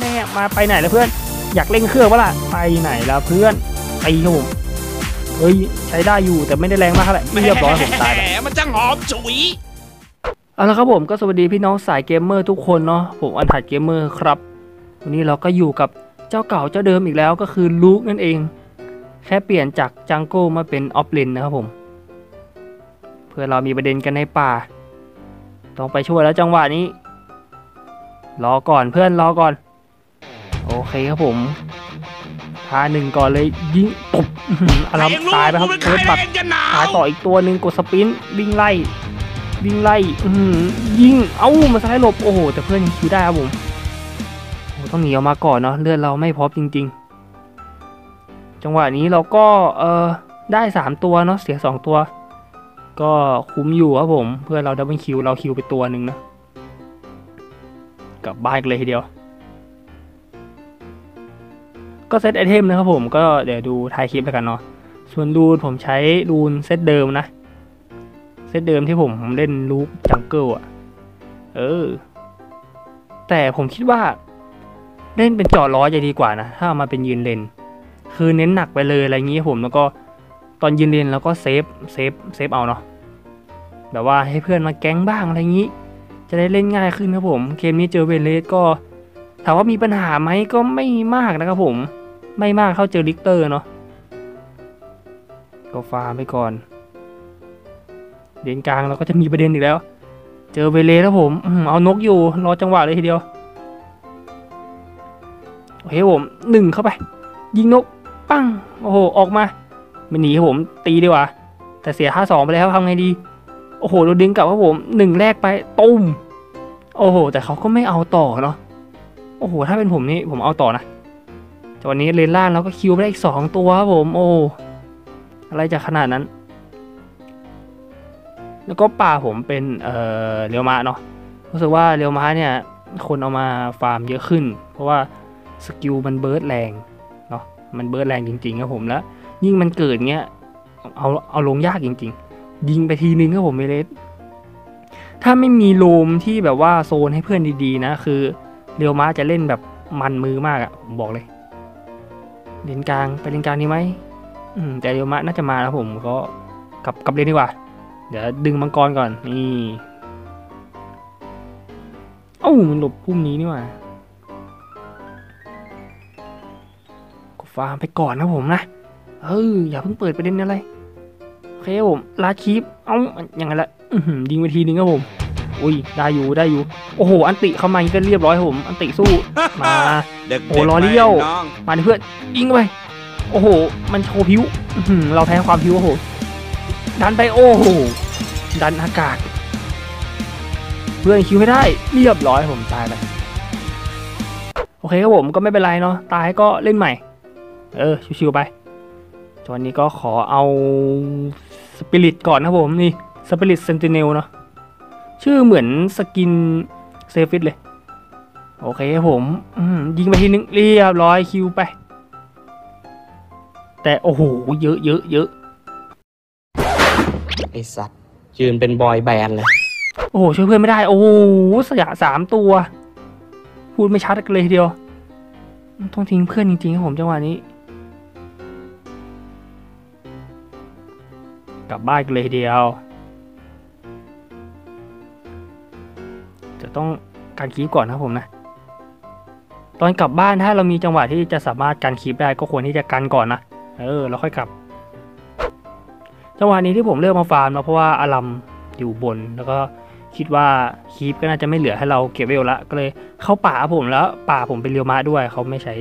แน่มาไปไหนแล้วเพื่อน อยากเล่นเครื่องวะล่ะ ไปไหนแล้วเพื่อนไปครับผมเฮ้ยใช้ได้อยู่แต่ไม่ได้แรงมากเท่าไหร่เรียบร้อยผมตายไปแหมมันจะหอมฉุยเอาละครับผมก็สวัสดีพี่น้องสายเกมเมอร์ทุกคนเนาะผมอันถัดเกมเมอร์ครับ วันนี้เราก็อยู่กับเจ้าเก่าเจ้าเดิมอีกแล้วก็คือลูกนั่นเอง แค่เปลี่ยนจากจังโก้มาเป็นออฟเลนนะครับผมเพื่อเรามีประเด็นกันในป่า ต้องไปช่วยแล้วจังหวะนี้ รอก่อนเพื่อนรอก่อน โอเคครับผมพาหนึ่งก่อนเลยยิงตบอื้อหืออารมเองรู้ตายไปครับกูเป็นใคเฟิรร์สบัตเองจะหนาตายวต่ออีกตัวหนึ่งกดสปรินต์วิ่งไล่วิ่งไล่อื้อหือยิงเอ้ามาซ้ายหลบโอ้โหแต่เพื่อนยังคิวได้ครับผมโอ้ต้องหนีออกมาก่อนเนาะเลือดเราไม่พร้อมจริง ๆ จังหวะนี้เราก็เออได้สามตัวเนาะเสียสองตัว ก็คุ้มอยู่ครับผม เพื่อนเราดับเบิลคิวเราคิวไปตัวหนึ่งนะกลับบ้านกันเลยทีเดียว ก็เซตไอเทมนะครับผมก็เดี๋ยวดูท้ายคลิปแล้วกันเนาะส่วนรูนผมใช้รูนเซตเดิมนะเซตเดิมที่ผมเล่นลูกจังเกิลอะเออ แต่ผมคิดว่า เล่นเป็นจอดล้อจะดีกว่านะถ้ามาเป็นยืนเลนคือเน้นหนักไปเลยอะไรอย่างงี้ครับผมแล้วก็ตอนยืนเลนแล้วก็เซฟเซฟเซฟเอาเนาะแบบว่าให้เพื่อนมาแก๊งบ้างอะไรอย่างงี้ จะได้เล่นง่ายขึ้นครับผมเกมนี้เจอเวเลสก็ถามว่ามีปัญหาไหมก็ไม่มากนะครับผม ไม่มากเท่าเจอลิกเตอร์เนาะก็ฟาร์มไปก่อนเดนกลางเราก็จะมีประเด็นอีกแล้ว เจอเวเลแล้วผมเอานกอยู่รอจังหวะเลยทีเดียวโอเคผมหนึ่งเข้าไป ยิงนกปั้งโอ้โหออกมาไม่หนีครับผมตีดีกว่า แต่เสียท่าสองไปแล้วทำไงดี โอ้โหโดนดึงกลับครับผมหนึ่งแรกไปตุ้มโอ้โห แต่เขาก็ไม่เอาต่อเนาะโอ้โห ถ้าเป็นผมนี่ผมเอาต่อนะ แต่วันนี้เลนล่างเราก็คิวไปได้อีกสองตัวครับผม โอ้ อะไรจะขนาดนั้น แล้วก็ป่าผมเป็น เอ่อ เรียวมะเนาะ รู้สึกว่าเรียวมะเนี่ย คนเอามาฟาร์มเยอะขึ้น เพราะว่าสกิลมันเบิร์ดแรง เนาะ มันเบิร์ดแรงจริงๆครับผม แล้ว ยิ่งมันเกิดเงี้ย เอาเอาลงยากจริง ๆ ยิงไปทีนึงครับผมเมเลสถ้าไม่มีโลมที่แบบว่าโซนให้เพื่อนดีๆนะ คือเรียวมะจะเล่นแบบมันมือมากอะผมบอกเลย เลนกลางไปเลนกลางดีไหมอืมแต่เรียมะน่าจะมาแล้วผมก็กลับกลับเลยดีกว่า เดี๋ยวดึงมังกรก่อนนี่เอ้ามันหลบพุ่มนี้นี่หว่าก็ฟาร์มไปก่อนนะผมนะเอออย่าเพิ่งเปิดประเด็นอะไรโอเคผมลาคีปเอ้าอย่างไงละยิงไปทีนึงครับผม อุ้ยได้อยู่ได้อยู่ โอ้โห อันติเข้ามาก็เรียบร้อยครับผม อันติสู้ มาเด็กๆโอ้รอเลี้ยวไปน้องมาดิเพื่อนยิงเข้าไป โอ้โห มันโชว์พิ้วอื้อหือเราแพ้ความพิ้วโอ้โห ดันไปโอ้โห ดันอากาศ เพื่อนคิวไม่ได้ เรียบร้อยผมตายไป โอเคครับผมก็ไม่เป็นไรเนาะ ตายก็เล่นใหม่ เออ ชิวๆไปตอนนี้ก็ขอเอาสปิริตก่อนนะครับผมนี่สปิริตเซนติเนลเนาะ ชื่อเหมือนสกินเซฟิตเลย โอเคครับผมอืมยิงไปทีนึงเรียบร้อยคิวไป แต่โอ้โหเยอะเยอะเยอะไอสัตว์ยืนเป็นบอยแบนด์เลย โอ้โหช่วยเพื่อนไม่ได้ โอ้โหสยะสามตัว พูดไม่ชัดกันเลยทีเดียว ต้องทิ้งเพื่อนจริงๆครับผมจังหวะนี้ กลับบ้านกันเลยทีเดียว ต้องการคีบก่อนนะผมนะ ตอนกลับบ้านถ้าเรามีจังหวะที่จะสามารถการคีบได้ก็ควรที่จะกันก่อนนะ เออแล้วค่อยกลับ จังหวะนี้ที่ผมเลือกมาฟาร์มมาเพราะว่าอารัมอยู่บนแล้วก็คิดว่าคีปก็น่าจะไม่เหลือให้เราเก็บเวลละก็เลยเข้าป่าผมแล้ว ป่าผมเป็นเรียวมาด้วยเขาไม่ใช้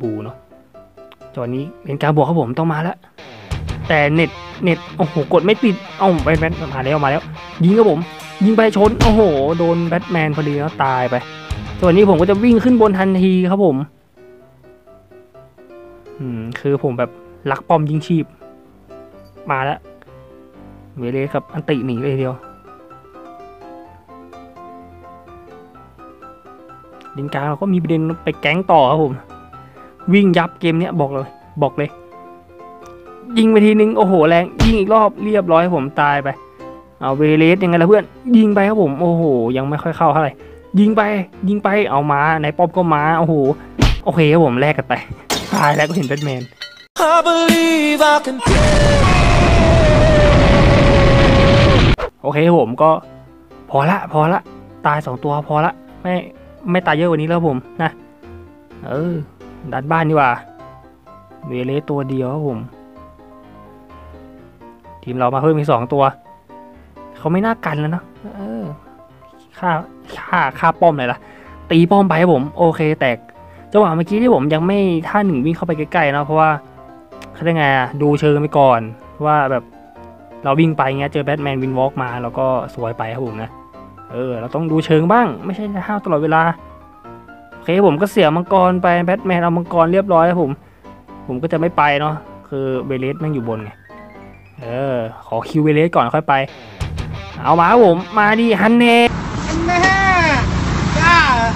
บูเนาะจอนี้เป็นการบวกครับผมต้องมาแล้ว แต่เน็ตเน็ตโอ้โหกดไม่ติดเอ้าแบทแมนมาแล้วมาแล้ว ยิงครับผม ยิงไปชน โอ้โห โดนแบทแมนพอดีแล้วตายไป ส่วนนี้ผมก็จะวิ่งขึ้นบนทันทีครับผม อืม คือผมแบบลักป้อมยิงชีพ มาแล้วเวเลสครับอันติหนีเลยเดียวดินกลางเราก็มีประเด็นไปแก๊งต่อครับผม วิ่งยับเกมเนี้ยบอกเลย บอกเลย ยิงไปทีนึง โอ้โห แรง ยิงอีกรอบเรียบร้อยผมตายไป เอาเวเลสยังไงล่ะเพื่อน ยิงไปครับผมโอ้โห ยังไม่ค่อยเข้าเท่าไหร่ยิงไปยิงไปเอามาในป้อมก็มาโอ้โหโอเคครับผมแลกกันไปตายแล้วก็เห็นแบทแมน I believe I can โอเคครับผมก็พอละพอละตายสองตัวพอละไม่ไม่ตายเยอะกว่านี้แล้วครับผมนะเออดันบ้านดีกว่าเวเลสตัวเดียวครับผม ทีมเรามาเพิ่มอีกสองตัว เขาไม่น่ากันแล้วเนอะเออค่าค่าค่าป้อมเลยล่ะ ตีป้อมไปผม โอเคแตกจังหวะเมื่อกี้ที่ผมยังไม่ท่าหนึ่งวิ่งเข้าไปใกล้ๆนะเพราะว่าเขาเรียกไงดูเชิงไปก่อนว่าแบบเราวิ่งไปเงี้ยเจอแบทแมนวินวอล์กมาแล้วก็สวยไปครับผมนะเออ เราต้องดูเชิงบ้าง ไม่ใช่ห้าวตลอดเวลาโอเคผมก็เสียมังกรไปแบทแมนเอามังกรเรียบร้อยแล้วผม ผมก็จะไม่ไปเนาะคือเบเลสแม่งอยู่บนไงเออ ขอคิวเบเลสก่อนค่อยไป เอามาครับผม มาดิฮันเน่แม่กล้าเหรอ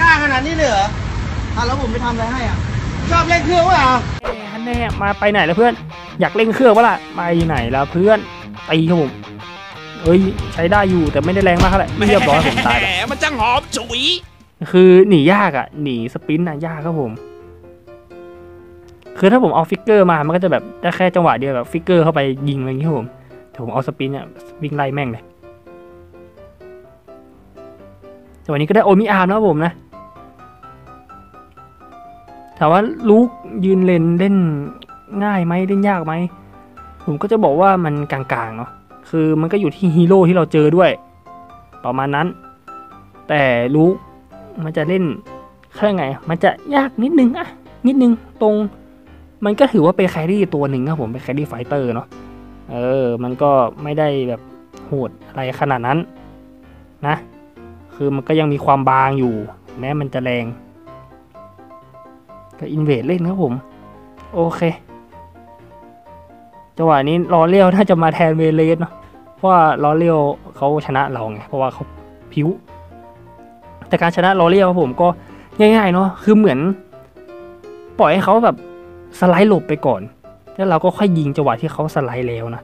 กล้าขนาดนี้เลยเหรออะแล้วผมไปทำอะไรให้อะ ชอบเล่นเครื่องวะเหรอเอ้ยฮันเน่มาไปไหนแล้วเพื่อน อยากเล่นเครื่องวะล่ะไปไหนแล้วเพื่อนตีครับผมเอ้ยใช้ได้อยู่แต่ไม่ได้แรงมากเท่าไหร่เรียบร้อยผมตายไปแหมมันจังหอมฉุย คือหนียากอะ หนีสปรินต์อะยากครับผม คือถ้าผมเอาฟิกเกอร์มามันก็จะแบบได้แค่จังหวะเดียวแบบฟิกเกอร์เข้าไปยิงอะไรอย่างเงี้ยครับผม แต่ผมเอาสปินเนี่ยวิ่งไล่แม่งเลยแต่วันนี้ก็ได้โอมิอาร์มแล้วครับผมนะถามว่าลูกยืนเลนเล่นง่ายไหมเล่นยากไหม ผมก็จะบอกว่ามันกลางๆเนาะคือมันก็อยู่ที่ฮีโร่ที่เราเจอด้วย ประมาณนั้น แต่ลูกมันจะเล่นเขาเรียกไง มันจะยากนิดนึงอะนิดนึงตรง มันก็ถือว่าเป็นแครี่ตัวหนึ่งครับผมเป็นแครี่ไฟเตอร์เนาะ เออ มันก็ไม่ได้แบบโหดอะไรขนาดนั้นนะ คือมันก็ยังมีความบางอยู่ แม้มันจะแรง ก็อินเวดเล่นครับผม โอเค จังหวะนี้ลอเลียวน่าจะมาแทนเวเลสเนาะ เพราะว่าลอเลียวเขาชนะเราไง เพราะว่าเขาผิว แต่การชนะลอเลียวผมก็ง่ายๆเนาะ คือเหมือน ปล่อยให้เขาแบบสไลด์หลบไปก่อน แล้วเราก็ค่อยยิงจังหวะที่เขาสไลด์แล้วนะ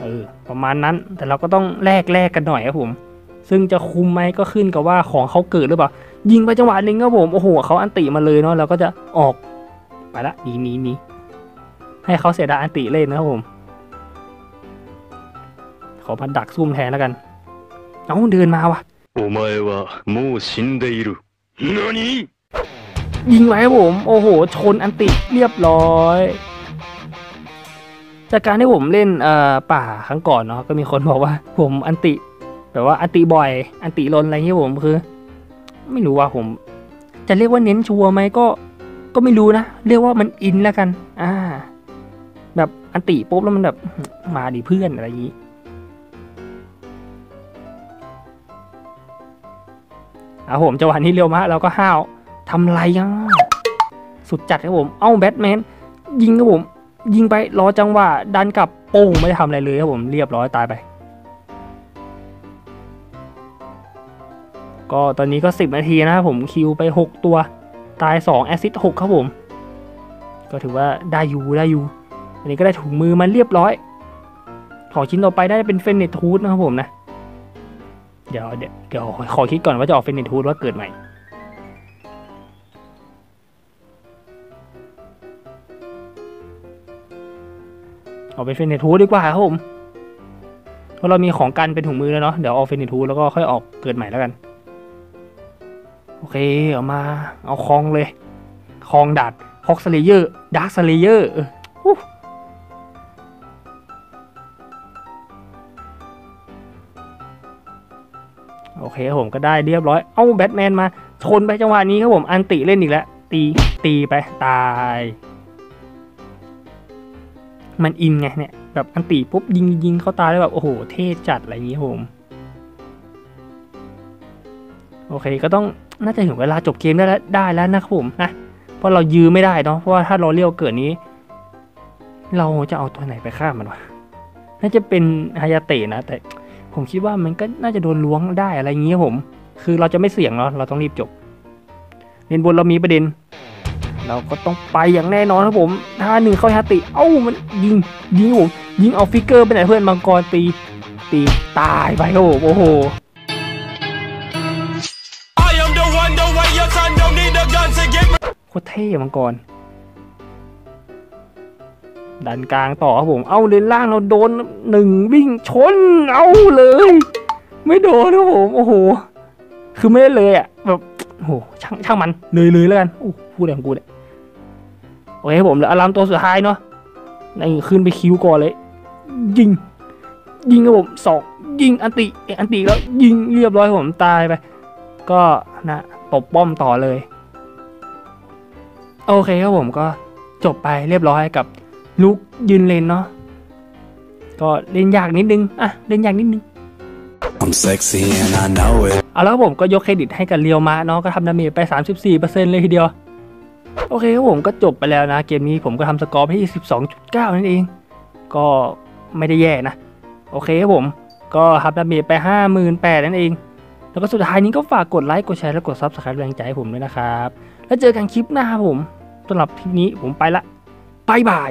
เออประมาณนั้นแต่เราก็ต้องแลกแลกกันหน่อยครับผม ซึ่งจะคุมไหมก็ขึ้นกับว่าของเขาเกิดหรือเปล่า ยิงไปจังหวะหนึ่งครับผมโอ้โหเขาอันติมาเลยเนาะเราก็จะออกไปละหนีหนีหนีให้เขาเสียดายอันติเล่นนะครับผม ขอพันดักซุ่มแทนแล้วกันเอาเดินมาวะโอ้ไม่ว่มูชินเดรุนนี่ยิงไว้ครับผม โอ้โห ชนอันติเรียบร้อย จากการที่ผมเล่นป่าครั้งก่อนเนาะก็มีคนบอกว่าผมอันติแบบว่าอันติบ่อย อันติลนอะไรเงี้ยผมคือ ไม่รู้ว่าผม จะเรียกว่าเน้นชัวร์ไหมก็ก็ไม่รู้นะ เรียกว่ามันอินแล้วกัน อ่า แบบอันติปุ๊บแล้วมันแบบมาดิเพื่อนอะไรอย่างงี้อะผมจังหวะนี้เร็วมากเราก็ห้าวทำไรอะสุดจัดครับผม เอ้าแบทแมนยิงครับผม ยิงไปรอจังหวะดันกลับโป้งไม่ได้ทำอะไรเลยครับผมเรียบร้อยตายไป ก็ตอนนี้ก็ 10 นาทีนะครับผมคิวไป 6 ตัวตาย2แอซิสต์6ครับผม ก็ถือว่าได้อยู่ได้อยู่ อันนี้ก็ได้ถุงมือมาเรียบร้อย ของชิ้นต่อไปได้เป็นเฟนเนตทูธนะครับผมนะ เดี๋ยวเดี๋ยวเดี๋ยวขอคิดก่อนว่าจะออกเฟนเนตทูธว่าเกิดใหม่ เอาเป็นเฟนเนทูดีกว่าครับผมเพราะเรามีของกันเป็นถุงมือแล้วเนาะเดี๋ยวเอาเฟนเนทูแล้วก็ค่อยออกเกิดใหม่แล้วกัน โอเคเอามา เอาคองเลยคองดาดฮอกสเลเยอร์ดาร์คสเลเยอร์โอเคผมก็ได้เรียบร้อย เอ้าแบทแมนมาชนไปจังหวะนี้ครับผม อันติเล่นอีกแล้ว ตี ตีไป ตาย มันอินไงเนี่ยแบบอันติปุ๊บยิงยิงเข้าตายแล้วแบบโอ้โหเท่จัดอะไรอย่างนี้ผมโอเคก็ต้องน่าจะถึงเวลาจบเกมได้แล้วได้แล้วนะครับผมนะเพราะเรายื้อไม่ได้เนาะเพราะว่าถ้าเราเลี้ยวเกิดนี้ เราจะเอาตัวไหนไปฆ่ามันวะน่าจะเป็นฮายาเตะนะ แต่ผมคิดว่ามันก็น่าจะโดนล้วงได้อะไรอย่างเงี้ผม คือเราจะไม่เสี่ยงเนาะเราต้องรีบจบเลนบนเรามีประเด็น เราก็ต้องไปอย่างแน่นอนครับผมถ้าหนึ่งเข้าฮาติ เอ้ามันยิงยิงผมยิงเอาฟิกเกอร์ไปไหนเพื่อนมังกรตีตีตายไปครับผมโอ้โหโคตรเท่มังกรดันกลางต่อครับผม เอาเลนล่างเราโดนหนึ่งวิ่งชน เอาเลย ไม่โดนครับผมโอ้โห คือไม่ได้เลยอะแบบโอ้ช่างช่างมันเลยเลยแล้วกันโอ้พูดอย่างกูเนี่ย โอเคครับผมเหลืออารามตัวสุดท้ายเนาะนี่ขึ้นไปคิวก่อนเลย ยิง ยิงครับผมสองยิงอันติเอกอันติแล้วยิงเรียบร้อยครับผมตายไป ก็นะตบป้อมต่อเลย โอเคครับผมก็จบไปเรียบร้อยกับลุกยืนเลนเนาะก็เล่นยากนิดนึงอะเล่นยากนิดนึง I'm sexy and I know it. เอาแล้วครับผมก็ยกเครดิตให้กับเรียวมาเนาะก็ทำดาเมจไป 34%เลยทีเดียว โอเคครับผมก็จบไปแล้วนะ เกมนี้ผมก็ทำสกอร์ที่ 12.9 นั่นเอง ก็ไม่ได้แย่นะ โอเคครับผม ก็ทำดาเมจไป 58,000 นั่นเอง แล้วก็สุดท้ายนี้ก็ฝากกดไลค์กดแชร์และกด Subscribe แรงใจให้ผมด้วยนะครับ แล้วเจอกันคลิปหน้าครับผมสำหรับคลิปนี้ผมไปละบายบาย